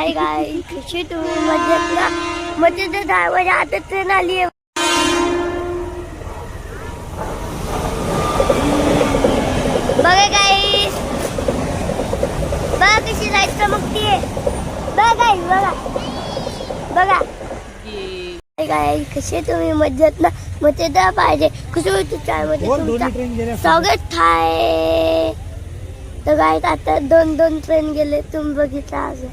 हाय गाय कशी तुम्ही मजेत ना मजेत वाजे आता ट्रेन आली आहे बघा गाई बघा कशी चमकतीये बघा गाई बघा बघा कशी तुम्ही मजेत ना मजेत पाहिजे होती चायमध्ये गेल्या स्वागत आहे तर गाय आता दोन दोन ट्रेन गेले तुम्ही बघितलं आज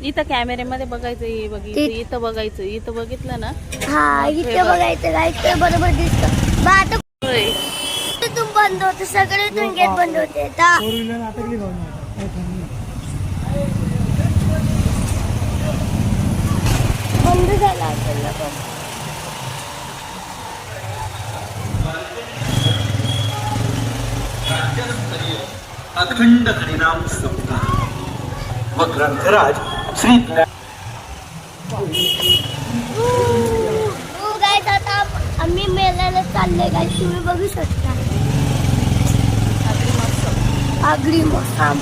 इथं कॅमेऱ्यामध्ये बघायचं हे बघितलं ते- इथं बघायचं. इथं बघितलं ना हा इथे बघायचं गाय ते बरोबर दिसतं. मग आता होय. इथून बंद होते सगळे इथून गेट बंद होते. आता फोर व्हीलर आता गेली जाऊन आता काही थांबली नाही. बंद झाला असेल ना पण. अखंड हरिनाम सप्ताह व ग्रंथराज हो श्री आता आम्ही मेल्याला चालले गाय तुम्ही बघू शकता. आगरी मौसम.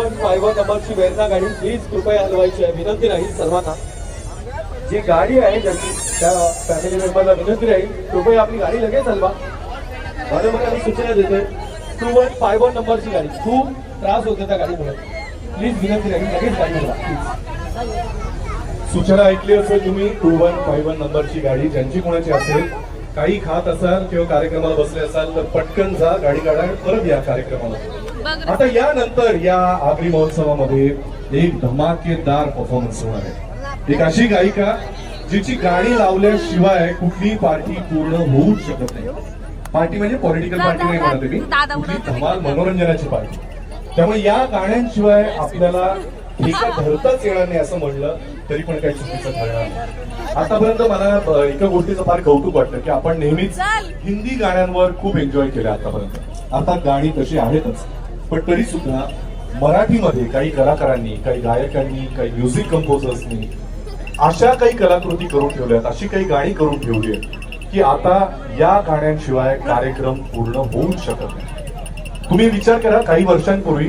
वन फाय वन नंबरची वेरणा गाडी. प्लीज कृपया हलवायची आहे. विनंती राहील सर्वांना. जी गाडी आहे ज्याची त्या फॅमिली मेंबरला विनंती राहील कृपया आपली गाडी लगेच हलवा. बरोबर आम्ही सूचना देते टू वन फाय वन नंबरची गाडी. खूप त्रास होतो त्या गाडीमुळे. प्लीज विनंती राहील लगेच गाडी हलवा. प्लीज सूचना ऐकली असेल तुम्ही टू वन फाय वन नंबरची गाडी. ज्यांची कोणाची असेल काही खात असाल किंवा कार्यक्रमाला बसले असाल तर पटकन जा गाडी काढा परत या कार्यक्रमाला. आता यानंतर या आगरी महोत्सवामध्ये एक धमाकेदार परफॉर्मन्स होणार आहे. एक अशी गायिका जिची गाणी लावल्याशिवाय कुठली पार्टी पूर्ण होऊच शकत नाही. पार्टी म्हणजे पॉलिटिकल पार्टी नाही म्हणत मी. कुठली धमाल मनोरंजनाची पार्टी त्यामुळे या गाण्यांशिवाय आपल्याला ठेका धरताच येणार नाही असं म्हणलं तरी पण काही चुकीचं ठरणार नाही. आतापर्यंत मला एका गोष्टीचं फार कौतुक वाटतं की आपण नेहमीच हिंदी गाण्यांवर खूप एन्जॉय केलं आतापर्यंत. आता गाणी तशी आहेतच. पण तरी सुद्धा मराठीमध्ये काही कलाकारांनी काही गायकांनी काही म्युझिक कंपोजर्सनी अशा काही कलाकृती करून ठेवल्यात अशी काही गाणी करून ठेवली आहेत की आता या गाण्यांशिवाय कार्यक्रम पूर्ण होऊ शकत नाही. तुम्ही विचार करा काही वर्षांपूर्वी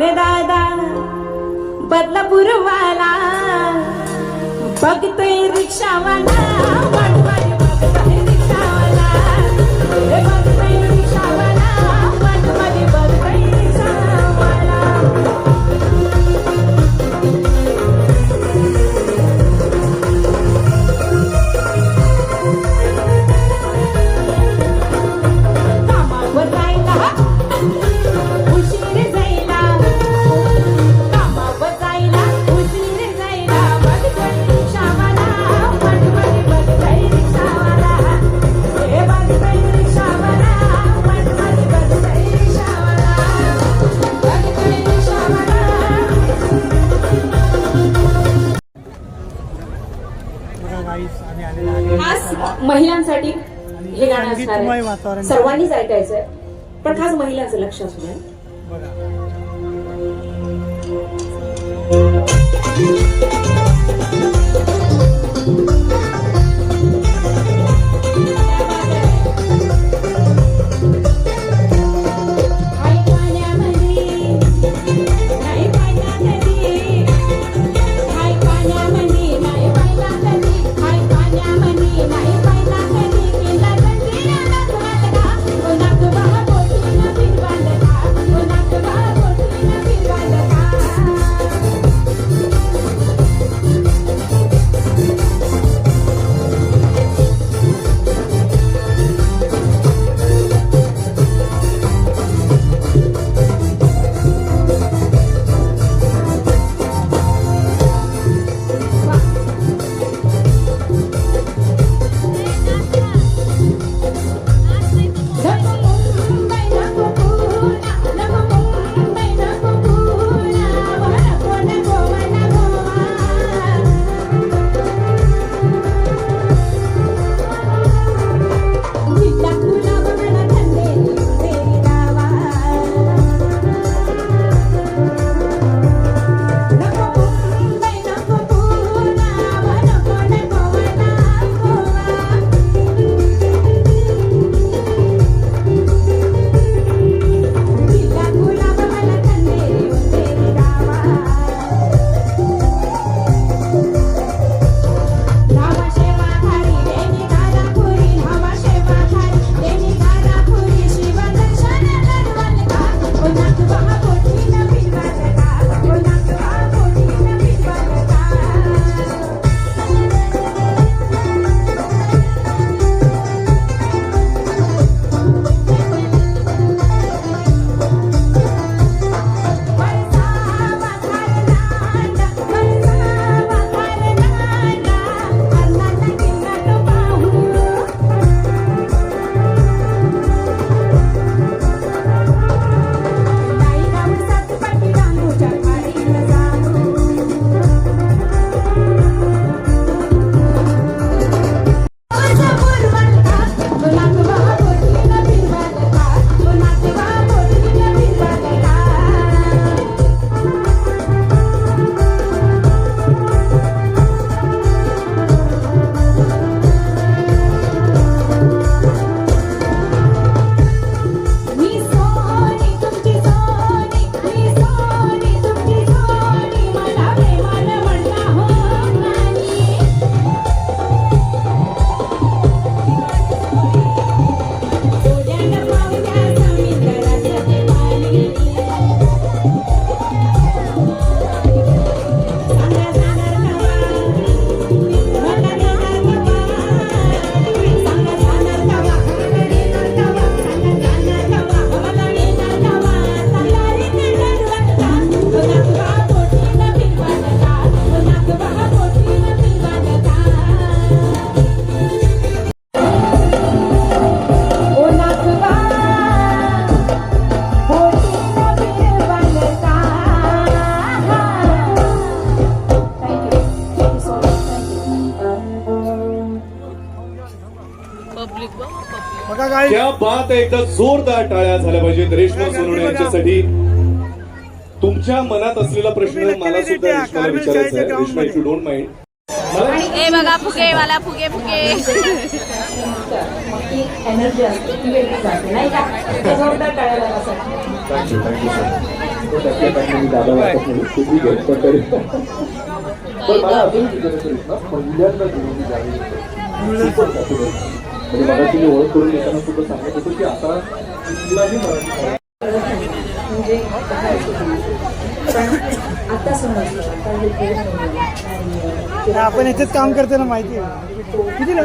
रे दादा बदलापूरवाला बघतोय रिक्षावाला. सर्वांनीच ऐकायचंय. पण खास महिलांचं लक्ष असू द्या. बात एकदा जोरदार टाळ्या झाल्या पाहिजेत. रेश्मा सोनवणे यांच्यासाठी तुमच्या मनात असलेला प्रश्न मला सुद्धा रेश्माला विचारायचा आहे. Reshma if you don't mind पहिल्यांदा म्हणजे मला तुम्ही ओळख करून देताना सुद्धा सांगत होतो की आता कुठलाही मराठी म्हणजे आता समजलं. हे आपण याच्यात काम करतो ना माहिती आहे. कितीला?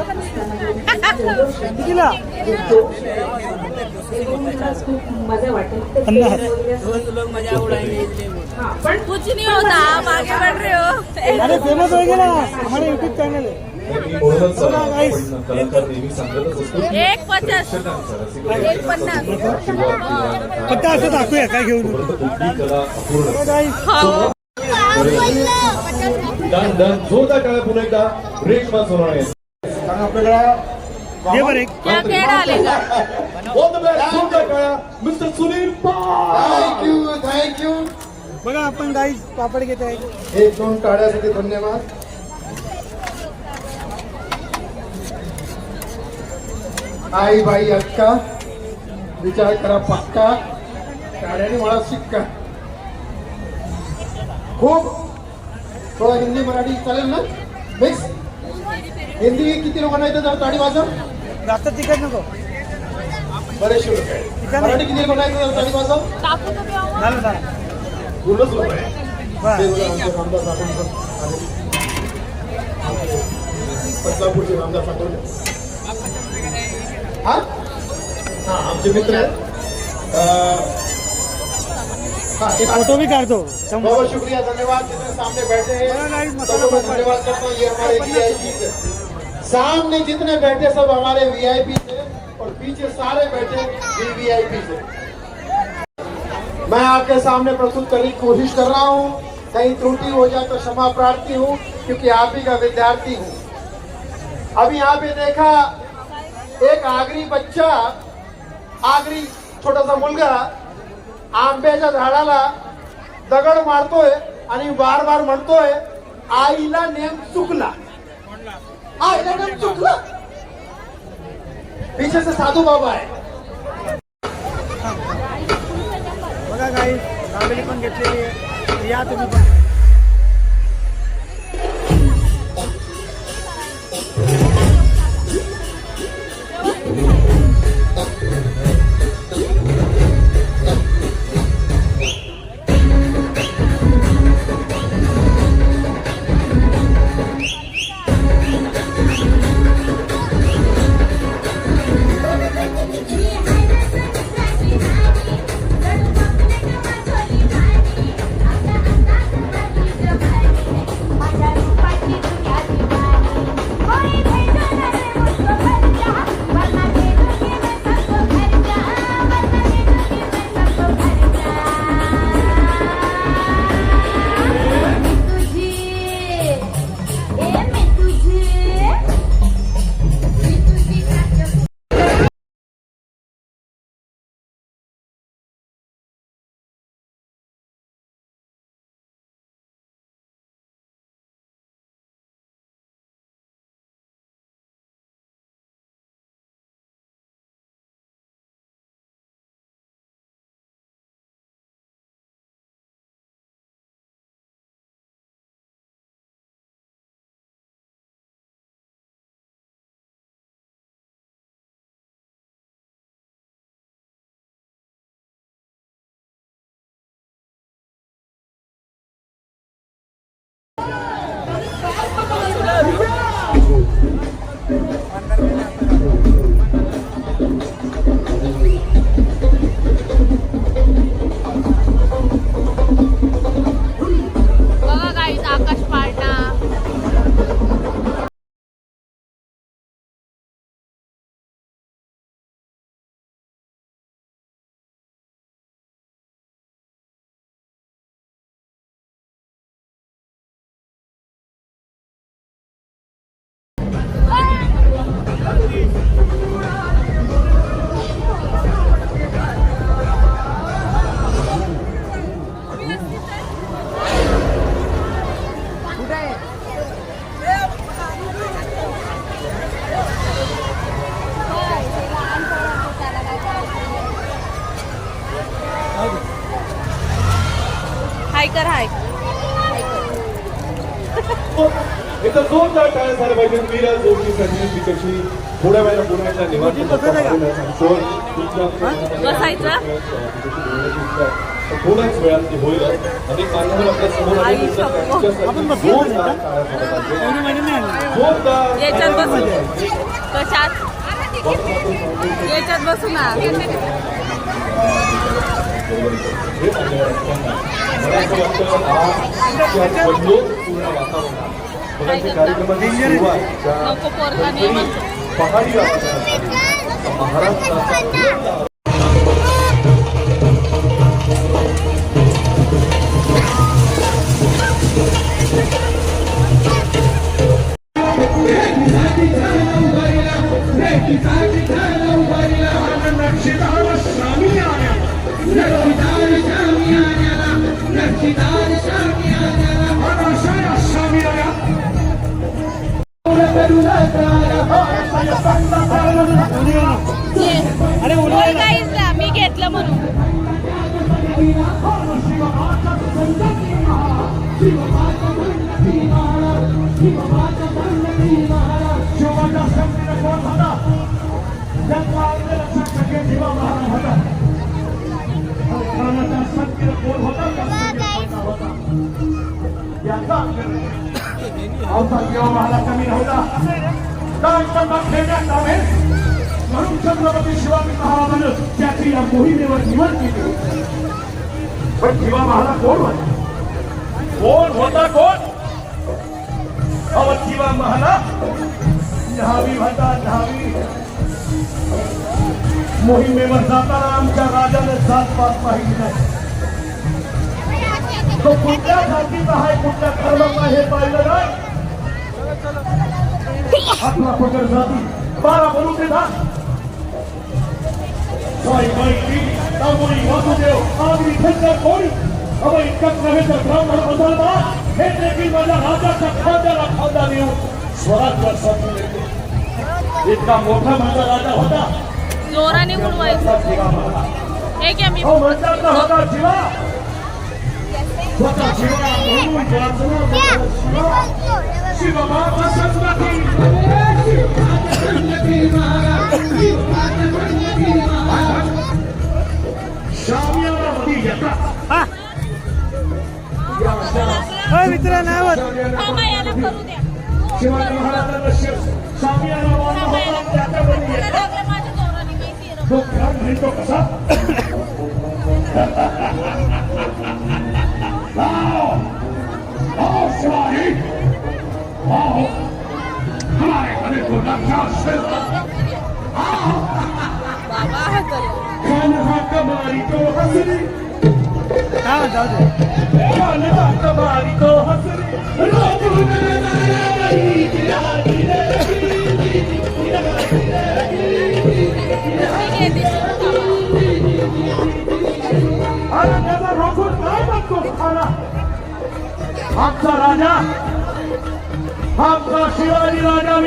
कितीला? ते बघून खरंच खूप मजा वाटेल. हां, पण कुछ नहीं होता मागे बढ़ रहे हो. अरे फेमस हो गेला हमारा युट्यूब चॅनल आहे. एक पचास एक पन्नास. फक्त असं दाखवूया काय घेऊन डन डन. जोरदार टाळ्या पुन्हा एकदा. रेशमा सोनाळे. कारण आपल्याला ये बरं मिस्टर सुनील थँक्यू थँक्यू बघा आपण गाईस पापड घेत आहे एक दोन टाळ्यासाठी धन्यवाद. आई बाई अक्का विचार करा पक्का. टाळ्याने मला शिक्का. खूप. थोडा हिंदी मराठी चालेल ना? मिक्स हिंदी किती लोकांना येतं जरा टाळी वाजव. जास्त तिकट नको. बरेचसे लोक आहेत. मराठी किती लोकांना येतं जरा टाळी वाजव. पूर्णच लोक आहे? रामदास आले. बदलापूरचे रामदास आपण हा? हा आमचे मित्र आहेत हा एक फ़ोटो भी काढतो बहुत बहुत शुक्रिया धन्यवाद जितने सामने बैठे हैं। सबको धन्यवाद करता हूँ ये हमारे वीआईपी है सामने जितने बैठे सब हमारे वीआईपी थे और पीछे सारे बैठे वीवीआईपी से। मैं आपके सामने प्रस्तुत करने की कोशिश कर रहा हूँ। कहीं त्रुटि हो जाए तो क्षमा प्रार्थी हूँ क्योंकि आप ही का विद्यार्थी हूँ। अभी यहाँ पे देखा एक आगरी बच्चा आगरी छोटासा मुलगा आंब्याच्या झाडाला दगड मारतोय आणि बार बार म्हणतोय आईला नेम चुकला. आईला नेम चुकला. पीछे साधू बाबा आहे. बघा काही पण घेतलेली आहे. या तुम्ही पण. पाहिजे मीरा जोडणीसाठी तिकडची थोड्या पुन्हा एकदा निवांत? थोड्याच वेळात ते होईल. अनेक मान्यवर आपल्यासमोर याच्यात बसून. कशात? याच्यात बसू ना. हे मला असं वाटतं पूर्ण वातावरणात मुलांच्या कार्यक्रमाची सुरुवात पहाडी वातावरणात झाली. अरे होय उन्हाळ्यात गाईजला मी कमी नव्हता खेळण्यात आले म्हणून छत्रपती शिवाजी त्याची या मोहिमेवर निवड केली पण शिवा महाराज कोण होता कोण होता कोण अहो शिवा महाराज न्हावी होता न्हावी मोहिमेवर जाताना आमच्या राजाने सात पाच पाहिली नाही. तो कुठल्या जातीचा आहे? कुठल्या धर्माचा हे पाहिलं नाही. आपला पकड जाती. बारा बनून देता साई बाई तांबोळी वासुदेव आगरी खंडर कोणी अव इतकंच नव्हे तर ब्राह्मण मुसलमान हे देखील माझ्या राजाच्या खांद्याला खांदा देऊन स्वराज्य साधून येते इतका मोठा माझा राजा होता. जोराने उडवायचं. हे मी. होता जीवा. म्हणून शिवबाबा येतात होय मित्र नाही होत शिवाजी महाराजांना वाला होता त्याच्यामध्ये येतात तो म्हणतो कसा? आओ हमारे घरे को रक्षा शिव बाबा हकल कान्हा कमारी को हसरी काय म्हणता जाऊ दे कान्हा कमारी को हसरी रोज अरे त्याचा रोखून काय बघतो खाना आमचा राजा आमचा حق شيراني راجا